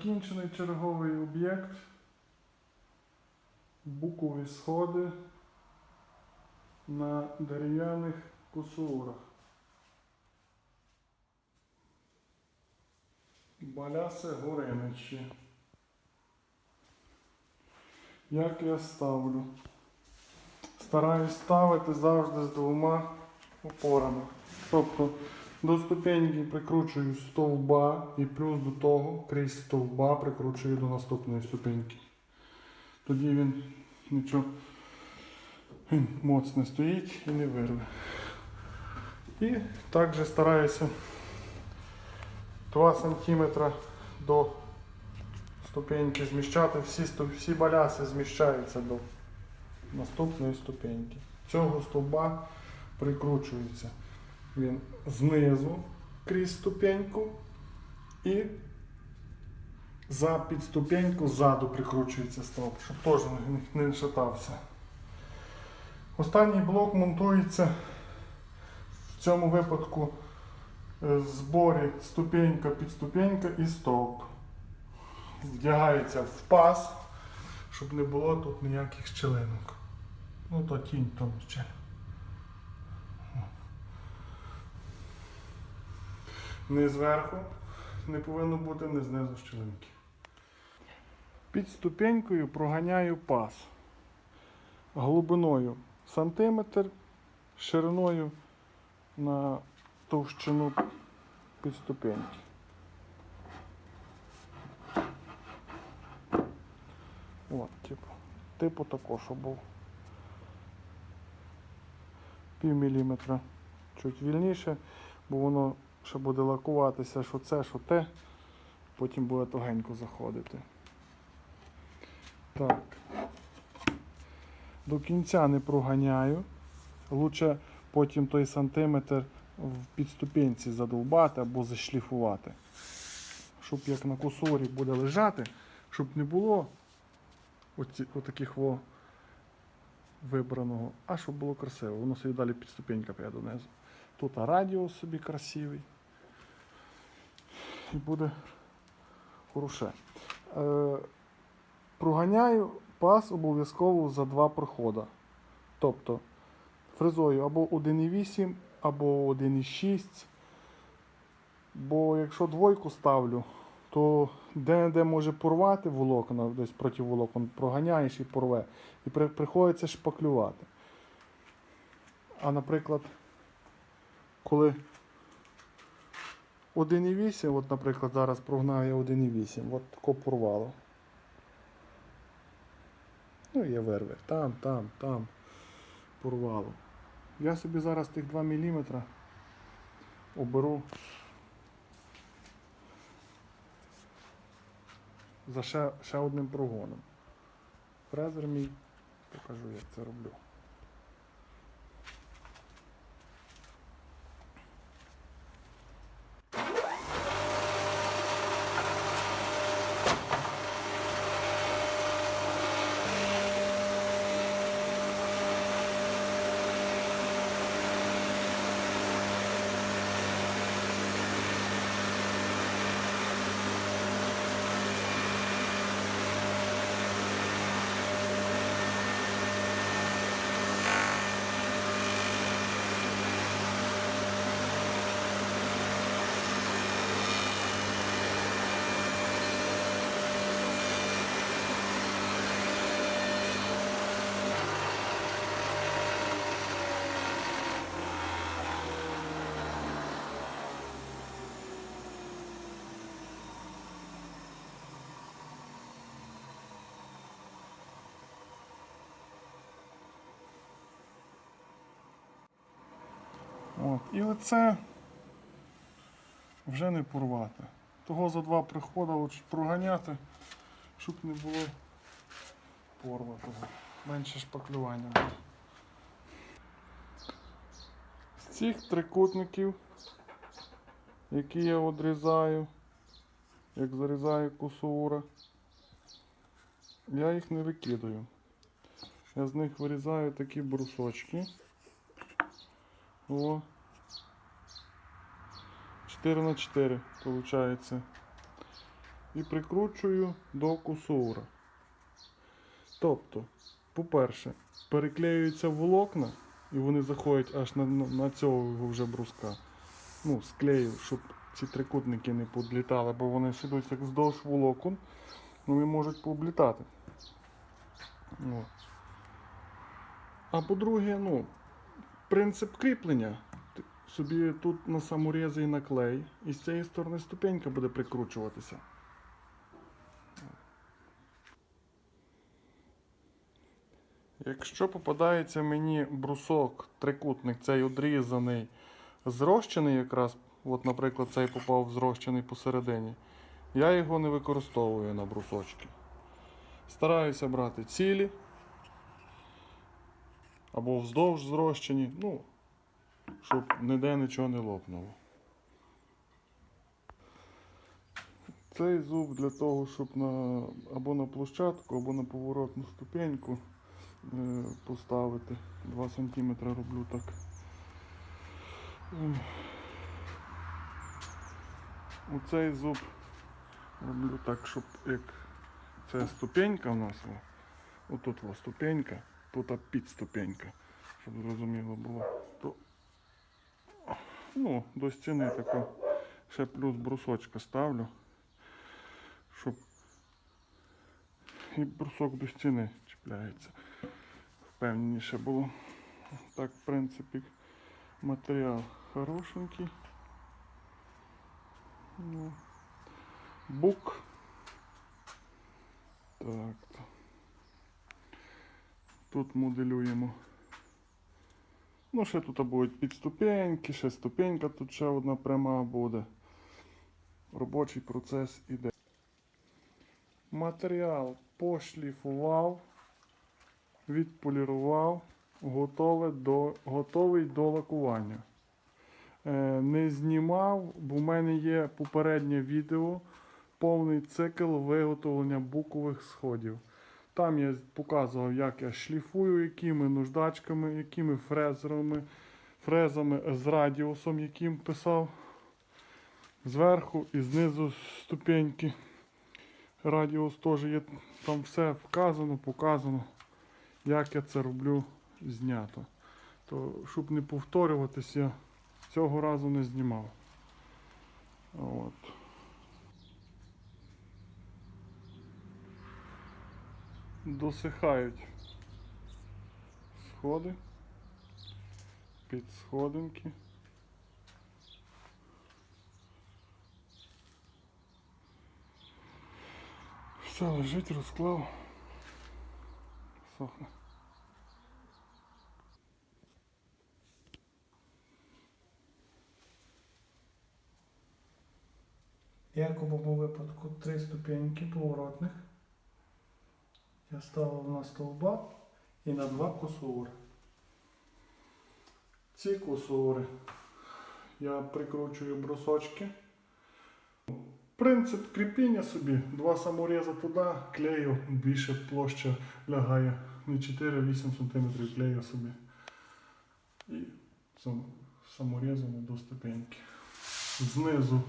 Закінчений черговий об'єкт. Букові сходи на дерев'яних кусурах. Баляси Гориничі. Як я ставлю? Стараюсь ставити завжди з двома опорами. Тобто до ступеньки прикручую стовба і плюс до того крізь стовба прикручую до наступної ступеньки. Тоді він нічого він моцно стоїть і не вирве. І також стараюся 2 см до ступеньки зміщати, всі, всі баляси зміщаються до наступної ступеньки. Цього стовба прикручується він знизу крізь ступеньку і за підступеньку ззаду прикручується стовп, щоб теж не, шатався. Останній блок монтується в цьому випадку е, в зборі ступенька, підступенька і стовп. Вдягається в паз, щоб не було тут ніяких щелинок. Ну то тінь тому ще. Не зверху не повинно бути, не знизу щілинки. Під ступенькою проганяю паз глибиною сантиметр, шириною на товщину під ступеньки. От, типу, типу також був пів міліметра чуть вільніше, бо воно ще буде лакуватися, що це, що те, потім буде тугенько заходити. Так. До кінця не проганяю. Лучше потім той сантиметр в підступенці задовбати або зашліфувати. Щоб як на кусорі буде лежати, щоб не було оці, отаких во вибраного, а щоб було красиво. Воно собі далі підступенька піде донизу. Тут радіус собі красивий. І буде хороше. Е, проганяю пас обов'язково за два проходи. Тобто фрезою або 1,8, або 1,6. Бо якщо двойку ставлю, то де-де може порвати волокна, десь проти волокон проганяєш і порве. І при, приходиться шпаклювати. А наприклад, коли 1,8, от, наприклад, зараз прогнав я 1,8, от тако порвало. Ну, є вирви. Там, там, там порвало. Я собі зараз тих 2 мм оберу за ще, ще одним прогоном. Фрезер мій, покажу, як це роблю. От. І оце вже не порвати. Того за два приходи лучше проганяти, щоб не було порватого. Менше шпаклювання буде. З цих трикутників, які я відрізаю, як зарізаю кусура, я їх не викидаю. Я з них вирізаю такі брусочки. О. 4 на 4 получается. і прикручую до кусура. Тобто, по-перше, переклеюються волокна, і вони заходять аж на, на, цього вже бруска. Ну, склею, щоб ці трикутники не подлітали, бо вони ж ідуть як вздовж волокон, вони можуть пооблітати. О. А по-друге, ну, принцип кріплення. Собі тут на саморези і наклей, і з цієї сторони ступенька буде прикручуватися. Якщо попадається мені брусок, трикутник, цей одрізаний, зрощений якраз, от, наприклад, цей попав зрощений посередині, я його не використовую на брусочки. Стараюся брати цілі або вздовж зрощені, ну, щоб ніде нічого не лопнуло. Цей зуб для того, щоб на, або на площадку, або на поворотну ступеньку е, поставити. 2 см роблю так. Ем. Оцей зуб роблю так, щоб як це ступенька у нас. Отут ступенька, тут підступенька, щоб зрозуміло було. То, ну, до стіни тако ще плюс брусочка ставлю, щоб і брусок до стіни чіпляється. Впевненіше було. Так, в принципі, матеріал хорошенький. Ну, бук. Так. Тут моделюємо. Ну, ще тут будуть підступеньки, ще ступенька, тут ще одна пряма буде. Робочий процес іде. Матеріал пошліфував, відполірував, готове до, готовий до лакування. Е, не знімав, бо в мене є попереднє відео, повний цикл виготовлення букових сходів. Там я показував, як я шліфую, якими наждачками, якими фрезерами, фрезами з радіусом, яким писав. Зверху і знизу ступеньки. Радіус теж є, там все вказано, показано, як я це роблю знято. То, щоб не повторюватись, я цього разу не знімав. От. Досихають сходи, підсходинки. Все лежить, розклав. Сохне. Як у випадку три ступеньки поворотних. Я ставив на стовба і на два косури. Ці косури я прикручую брусочки. Принцип кріпіння собі. Два саморези туди, клею, більше площа лягає. Не 4-8 см клею собі. І сам- саморізами до ступеньки. Знизу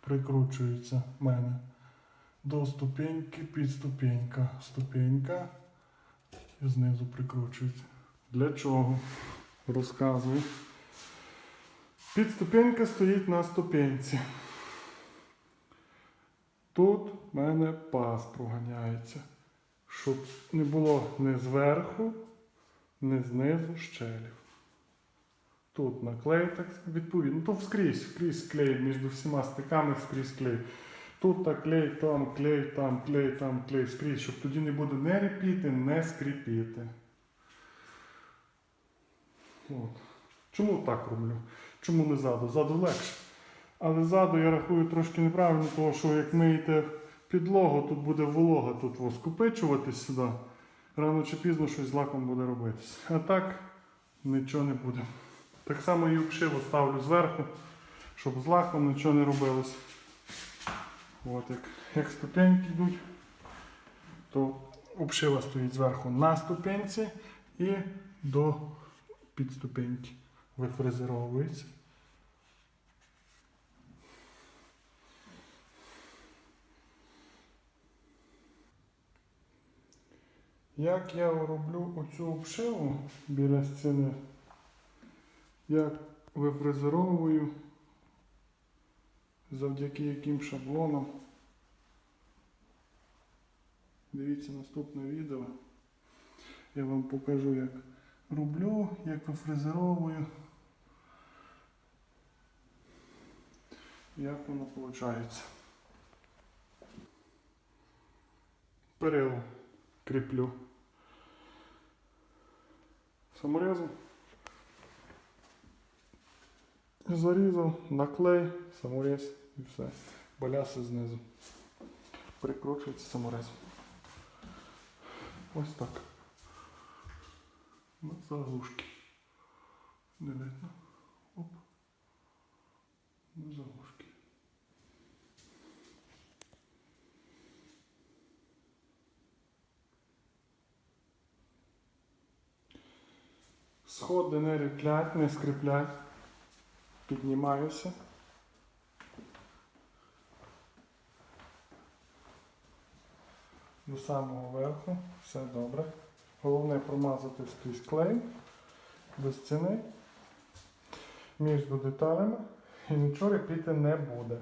прикручується в мене до ступеньки, підступенька. Ступенька і знизу прикручується. Для чого? Розказую. Підступенька стоїть на ступенці. Тут в мене паз проганяється, щоб не було ні зверху, ні знизу щелів. Тут наклей, так відповідно. Ну, то вскрізь, вскрізь клей між всіма стиками, вскрізь клей. Тут так клей, там клей, там клей, там клей, скрізь, щоб тоді не буде не репіти, не скріпіти. От. Чому так роблю? Чому не ззаду? Ззаду легше. Але ззаду я рахую трошки неправильно, тому що як миєте підлогу, тут буде волога тут ось сюди. Рано чи пізно щось з лаком буде робитись. А так нічого не буде. Так само і обшиву ставлю зверху, щоб з лаком нічого не робилось. От, як, як ступеньки йдуть, то обшива стоїть зверху на ступеньці і до підступеньки вифрезеровується. Як я роблю оцю обшиву біля стіни, я вифрезеровую завдяки яким шаблонам. Дивіться наступне відео. Я вам покажу, як роблю, як вифрезеровую. Як воно виходить. Перилу кріплю саморезом. Зарізав, наклей, саморез і все. Баляси знизу. Прикручується саморезом. Ось так. На заглушки. Не видно. Оп. На заглушки. Сходи не ріплять, не скріплять. Піднімаюся. До самого верху. Все добре. Головне промазати скрізь клей до стіни між деталями і нічого репіти не буде.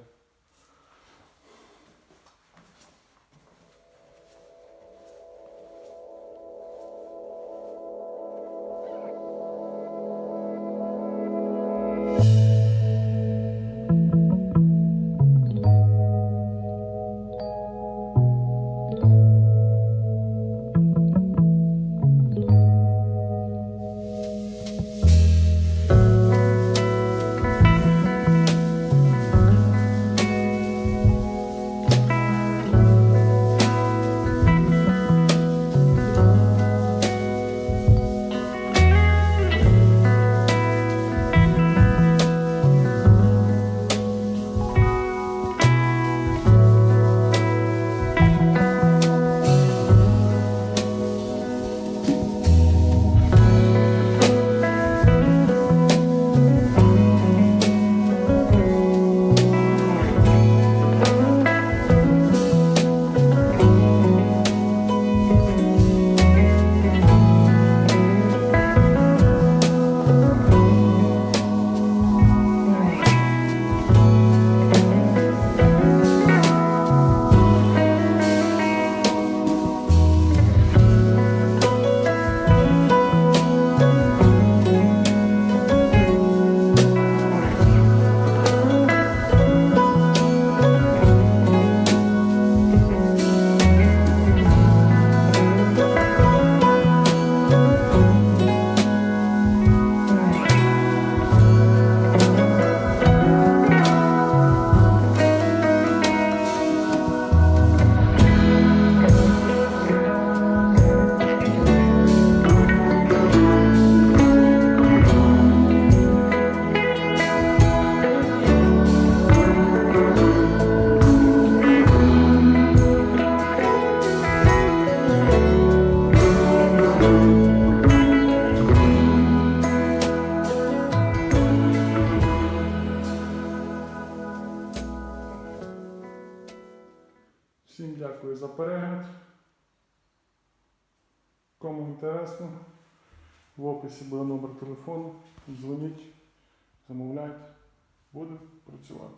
Інтересно, в описі буде номер телефону. Дзвоніть, замовляйте. буде працювати.